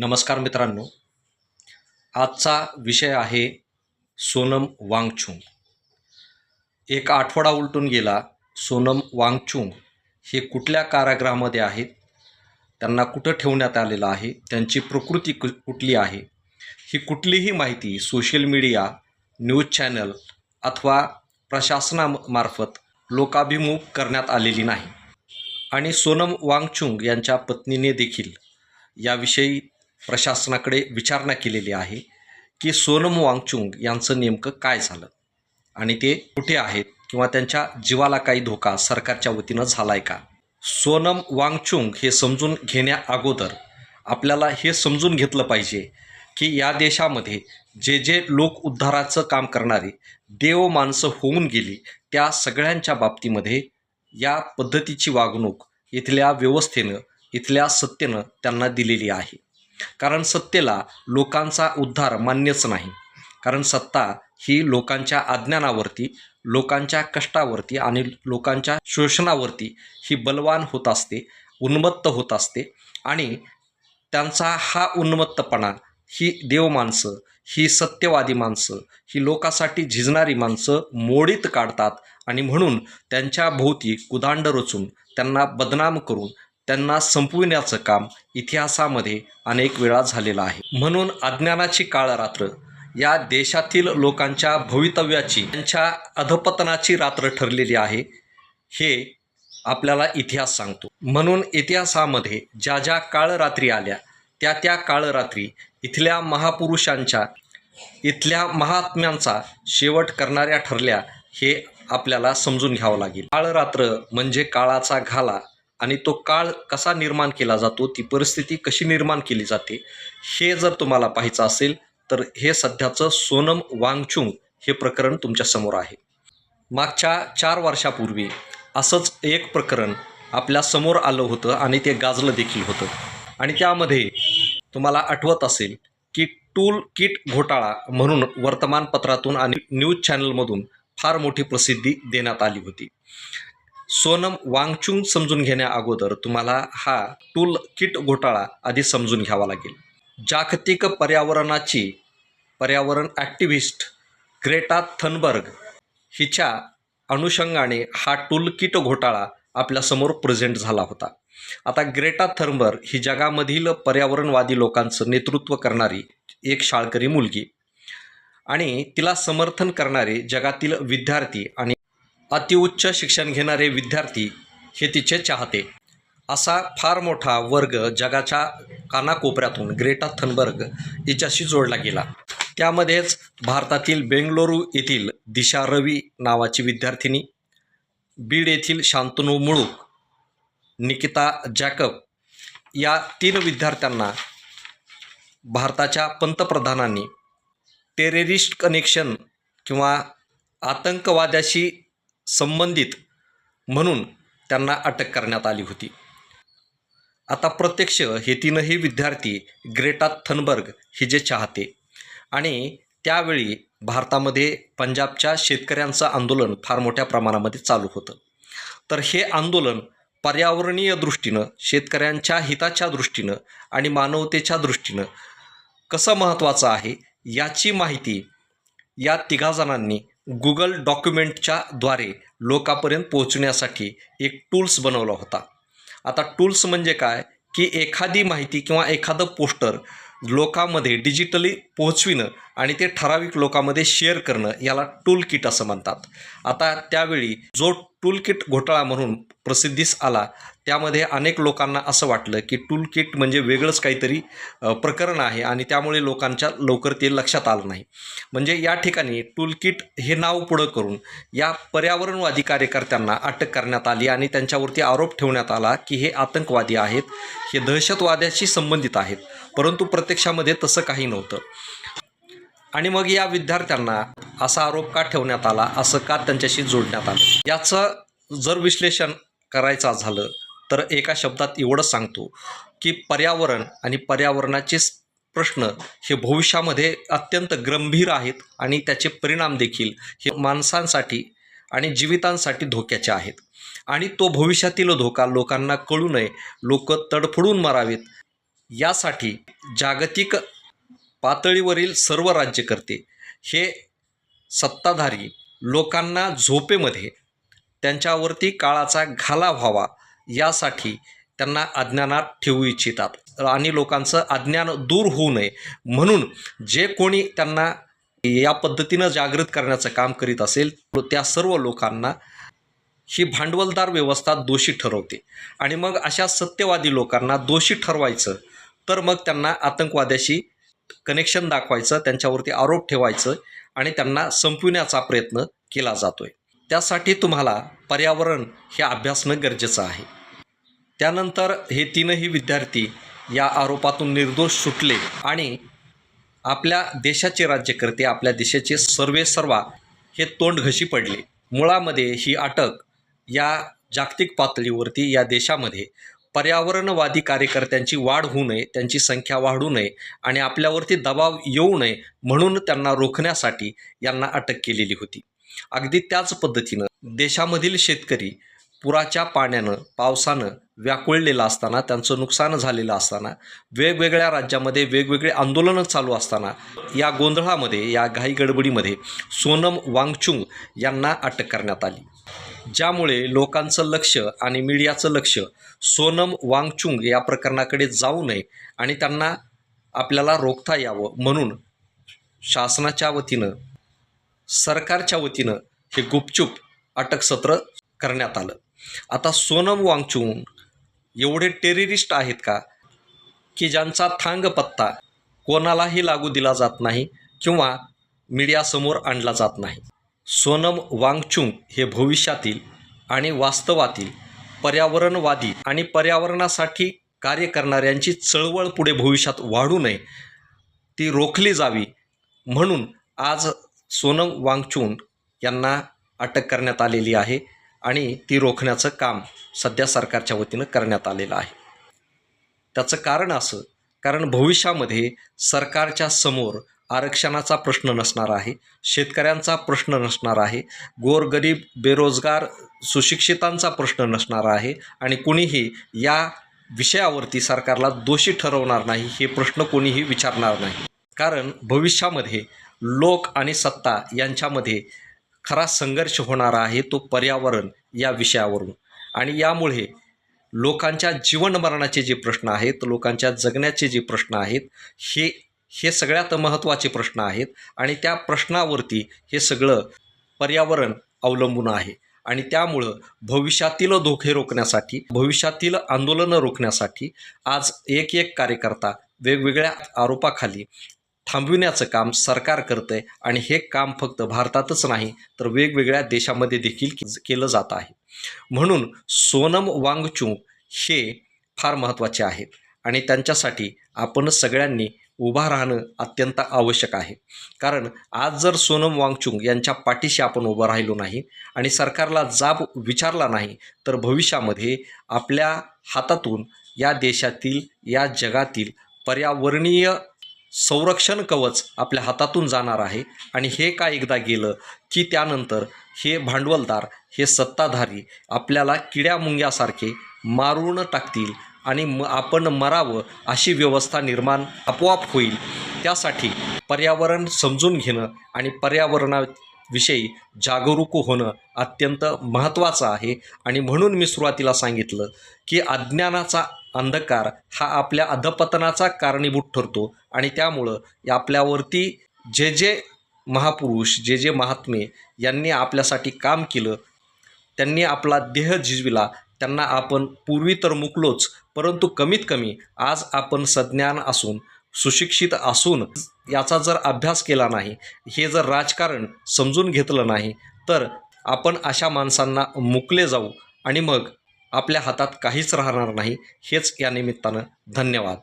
नमस्कार मित्रांनो. आजचा विषय आहे सोनम वांगचुंग. एक आठवडा उलटून गेला सोनम वांगचुंग हे कुठल्या कारागृहामध्ये आहेत? त्यांना कुठं ठेवण्यात आलेलं आहे? त्यांची प्रकृती कु कुठली आहे? ही कुठलीही माहिती सोशल मीडिया न्यूज चॅनल अथवा प्रशासनामार्फत लोकाभिमुख करण्यात आलेली नाही. आणि सोनम वांगचुंग यांच्या पत्नीने देखील याविषयी प्रशासनाकडे विचारणा केलेली आहे की सोनम वांगचुंग यांचं नेमकं काय झालं? आणि ते कुठे आहेत किंवा त्यांच्या जीवाला काही धोका सरकारच्या वतीनं झाला आहे का? सोनम वांगचुंग हे समजून घेण्या अगोदर आपल्याला हे समजून घेतलं पाहिजे की या देशामध्ये जे जे लोक उद्धाराचं काम करणारे देव माणसं होऊन गेली त्या सगळ्यांच्या बाबतीमध्ये या पद्धतीची वागणूक इथल्या व्यवस्थेनं इथल्या सत्तेनं त्यांना दिलेली आहे. कारण सत्तेला लोकांचा उद्धार मान्यच नाही. कारण सत्ता ही लोकांच्या अज्ञानावरती लोकांच्या कष्टावरती आणि लोकांच्या शोषणावरती ही बलवान होत असते उन्मत्त होत असते आणि त्यांचा हा उन्मत्तपणा ही देव माणसं ही सत्यवादी माणसं ही लोकासाठी झिजणारी माणसं मोडीत काढतात आणि म्हणून त्यांच्या भोवती कुदांड रचून त्यांना बदनाम करून त्यांना संपविण्याचं काम इतिहासामध्ये अनेक वेळा झालेलं आहे. म्हणून अज्ञानाची काळरात्र या देशातील लोकांच्या भवितव्याची त्यांच्या अधपतनाची रात्र ठरलेली आहे हे आपल्याला इतिहास सांगतो. म्हणून इतिहासामध्ये ज्या ज्या काळरात्री आल्या त्या त्या काळरात्री इथल्या महापुरुषांच्या इथल्या महात्म्यांचा शेवट करणाऱ्या ठरल्या हे आपल्याला समजून घ्यावं लागेल. काळरात्र म्हणजे काळाचा घाला आणि तो काळ कसा निर्माण केला जातो ती परिस्थिती कशी निर्माण केली जाते हे जर तुम्हाला पाहायचं असेल तर हे सध्याचं सोनम वांगचुंग हे प्रकरण तुमच्यासमोर आहे. मागच्या चार वर्षापूर्वी असंच एक प्रकरण आपल्यासमोर आलं होतं आणि ते गाजलं देखील होतं. आणि त्यामध्ये तुम्हाला आठवत असेल की टूल किट घोटाळा म्हणून वर्तमानपत्रातून आणि न्यूज चॅनलमधून फार मोठी प्रसिद्धी देण्यात आली होती. सोनम वांगचुंग समजून घेण्या अगोदर तुम्हाला हा टूल किट घोटाळा आधी समजून घ्यावा लागेल. जागतिक पर्यावरणाची पर्यावरण ॲक्टिव्हिस्ट ग्रेटा थनबर्ग हिच्या अनुषंगाने हा टूल किट घोटाळा आपल्यासमोर प्रेझेंट झाला होता. आता ग्रेटा थर्नबर्ग ही जगामधील पर्यावरणवादी लोकांचं नेतृत्व करणारी एक शाळकरी मुलगी आणि तिला समर्थन करणारे जगातील विद्यार्थी आणि अतिउच्च शिक्षण घेणारे विद्यार्थी हे तिचे चाहते. असा फार मोठा वर्ग जगाच्या कानाकोपऱ्यातून ग्रेटा थनबर्ग हिच्याशी जोडला गेला. त्यामध्येच भारतातील बेंगलोरू येथील दिशा रवी नावाची विद्यार्थिनी बीड येथील शांतनू मुळूक निकिता जॅकब या तीन विद्यार्थ्यांना भारताच्या पंतप्रधानांनी टेररिस्ट कनेक्शन किंवा आतंकवाद्याशी संबंधित म्हणून त्यांना अटक करण्यात आली होती. आता प्रत्यक्ष हे तीनही विद्यार्थी ग्रेटा थनबर्ग हिजे चाहते आणि त्यावेळी भारतामध्ये पंजाबच्या शेतकऱ्यांचं आंदोलन फार मोठ्या प्रमाणामध्ये चालू होतं. तर हे आंदोलन पर्यावरणीय दृष्टीनं शेतकऱ्यांच्या हिताच्या दृष्टीनं आणि मानवतेच्या दृष्टीनं कसं महत्त्वाचं आहे याची माहिती या तिघाजणांनी गुगल डॉक्युमेंटच्या द्वारे लोकापर्यंत पोहोचण्यासाठी एक टूल्स बनवला होता. आता टूल्स म्हणजे काय? की एखादी माहिती किंवा एखादं पोस्टर लोकांमध्ये डिजिटली पोहोचविणं आणि ते ठराविक लोकांमध्ये शेअर करणं याला टूल किट असं म्हणतात. आता त्यावेळी जो टूल किट घोटाळा म्हणून प्रसिद्धीस आला त्यामध्ये अनेक लोकांना असं वाटलं की टूल किट म्हणजे वेगळंच काहीतरी प्रकरण आहे आणि त्यामुळे लोकांच्या लवकर ते लक्षात आलं नाही. म्हणजे या ठिकाणी टूल किट हे नाव पुढं करून या पर्यावरणवादी कार्यकर्त्यांना अटक करण्यात आली आणि त्यांच्यावरती आरोप ठेवण्यात आला की हे आतंकवादी आहेत हे दहशतवाद्याशी संबंधित आहेत. परंतु प्रत्यक्षामध्ये तसं काही नव्हतं. आणि मग या विद्यार्थ्यांना असा आरोप का ठेवण्यात आला असं का त्यांच्याशी जोडण्यात आलं? याचं जर विश्लेषण करायचं झालं तर एका शब्दात एवढंच सांगतो की पर्यावरण आणि पर्यावरणाचे प्रश्न हे भविष्यामध्ये अत्यंत गंभीर आहेत आणि त्याचे परिणाम देखील हे माणसांसाठी आणि जीवितांसाठी धोक्याचे आहेत. आणि तो भविष्यातील धोका लोकांना कळू नये लोक तडफडून मारावेत. यासाठी जागतिक पातळीवरील सर्व राज्यकर्ते हे सत्ताधारी लोकांना झोपेमध्ये त्यांच्यावरती काळाचा घाला व्हावा यासाठी त्यांना अज्ञानात ठेवू इच्छितात आणि लोकांचं अज्ञान दूर होऊ नये. म्हणून जे कोणी त्यांना या पद्धतीनं जागृत करण्याचं काम करीत असेल त्या सर्व लोकांना ही भांडवलदार व्यवस्था दोषी ठरवते. आणि मग अशा सत्यवादी लोकांना दोषी ठरवायचं तर मग त्यांना आतंकवाद्याशी कनेक्शन दाखवायचं त्यांच्यावरती आरोप ठेवायचं आणि त्यांना संपविण्याचा प्रयत्न केला जातो आहे त्यासाठी तुम्हाला पर्यावरण हे अभ्यासणं गरजेचं आहे. त्यानंतर हे तीनही विद्यार्थी या आरोपातून निर्दोष सुटले आणि आपल्या देशाचे राज्यकर्ते आपल्या देशाचे सर्वे सर्वा हे तोंडघशी पडले. मुळामध्ये ही अटक या जागतिक पातळीवरती या देशामध्ये पर्यावरणवादी कार्यकर्त्यांची वाढ होऊ नये त्यांची संख्या वाढू नये आणि आपल्यावरती दबाव येऊ नये म्हणून त्यांना रोखण्यासाठी यांना अटक केलेली होती. अगदी त्याच पद्धतीनं देशामधील शेतकरी पुराच्या पाण्यानं पावसानं व्याकुळलेलं असताना त्यांचं नुकसान झालेलं असताना वेगवेगळ्या राज्यामध्ये वेगवेगळे आंदोलनं चालू असताना या गोंधळामध्ये या घाईगडबडीमध्ये सोनम वांगचुंग यांना अटक करण्यात आली. ज्यामुळे लोकांचं लक्ष आणि मीडियाचं लक्ष सोनम वांगचुंग या प्रकरणाकडे जाऊ नये आणि त्यांना आपल्याला रोखता यावं म्हणून शासनाच्या वतीनं सरकारच्या वतीनं हे गुपचूप अटकसत्र करण्यात आलं. आता सोनम वांगचुंग एवढे टेररिस्ट आहेत का? की ज्यांचा थांग पत्ता कोणालाही लागू दिला जात नाही किंवा मीडियासमोर आणला जात नाही. सोनम वांगचुंग हे भविष्यातील आणि वास्तवातील पर्यावरणवादी आणि पर्यावरणासाठी कार्य करणाऱ्यांची चळवळ पुढे भविष्यात वाढू नये ती रोखली जावी म्हणून आज सोनम वांगचुंग यांना अटक करण्यात आलेली आहे आणि ती रोखण्याचं काम सध्या सरकारच्या वतीनं करण्यात आलेलं आहे. त्याचं कारण असं कारण भविष्यामध्ये सरकारच्या समोर आरक्षणाचा प्रश्न नसणार आहे शेतकऱ्यांचा प्रश्न नसणार आहे गोरगरीब बेरोजगार सुशिक्षितांचा प्रश्न नसणार आहे आणि कुणीही या विषयावरती सरकारला दोषी ठरवणार नाही हे प्रश्न कोणीही विचारणार नाही. कारण भविष्यामध्ये लोक आणि सत्ता यांच्यामध्ये खरा संघर्ष होणार आहे तो पर्यावरण या विषयावरून. आणि यामुळे लोकांच्या जीवन मरणाचे जे प्रश्न आहेत लोकांच्या जगण्याचे जे प्रश्न आहेत हे हे सगळ्यात महत्त्वाचे प्रश्न आहेत आणि त्या प्रश्नावरती हे सगळं पर्यावरण अवलंबून आहे. आणि त्यामुळं भविष्यातील धोके रोखण्यासाठी भविष्यातील आंदोलनं रोखण्यासाठी आज एक एक कार्यकर्ता वेगवेगळ्या आरोपाखाली थांबविण्याचं काम सरकार करतं आहे आणि हे काम फक्त भारतातच नाही तर वेगवेगळ्या देशामध्ये देखील केलं जात आहे. म्हणून सोनम वांगचू हे फार महत्त्वाचे आहेत आणि त्यांच्यासाठी आपण सगळ्यांनी उभा राहणं अत्यंत आवश्यक आहे. कारण आज जर सोनम वांगचुंग यांच्या पाठीशी आपण उभं राहिलो नाही आणि सरकारला जाब विचारला नाही तर भविष्यामध्ये आपल्या हातातून या देशातील या जगातील पर्यावरणीय संरक्षण कवच आपल्या हातातून जाणार आहे. आणि हे का एकदा गेलं की त्यानंतर हे भांडवलदार हे सत्ताधारी आपल्याला किड्यामुंग्यासारखे मारून टाकतील आणि म आपण मरावं अशी व्यवस्था निर्माण आपोआप होईल. त्यासाठी पर्यावरण समजून घेणं आणि पर्यावरणाविषयी जागरूक होणं अत्यंत महत्त्वाचं आहे. आणि म्हणून मी सुरुवातीला सांगितलं की अज्ञानाचा अंधकार हा आपल्या अधपतनाचा कारणीभूत ठरतो. आणि त्यामुळं आपल्यावरती जे जे महापुरुष जे जे महात्मे यांनी आपल्यासाठी काम केलं त्यांनी आपला देह झिजविला त्यांना आपण पूर्वी तर मुकलोच परंतु कमीत कमी आज आपण सज्ञान असून सुशिक्षित असून याचा जर अभ्यास केला नाही हे जर राजकारण समजून घेतलं नाही तर आपण अशा माणसांना मुकले जाऊ आणि मग आपल्या हातात काहीच राहणार नाही हेच या निमित्तानं धन्यवाद.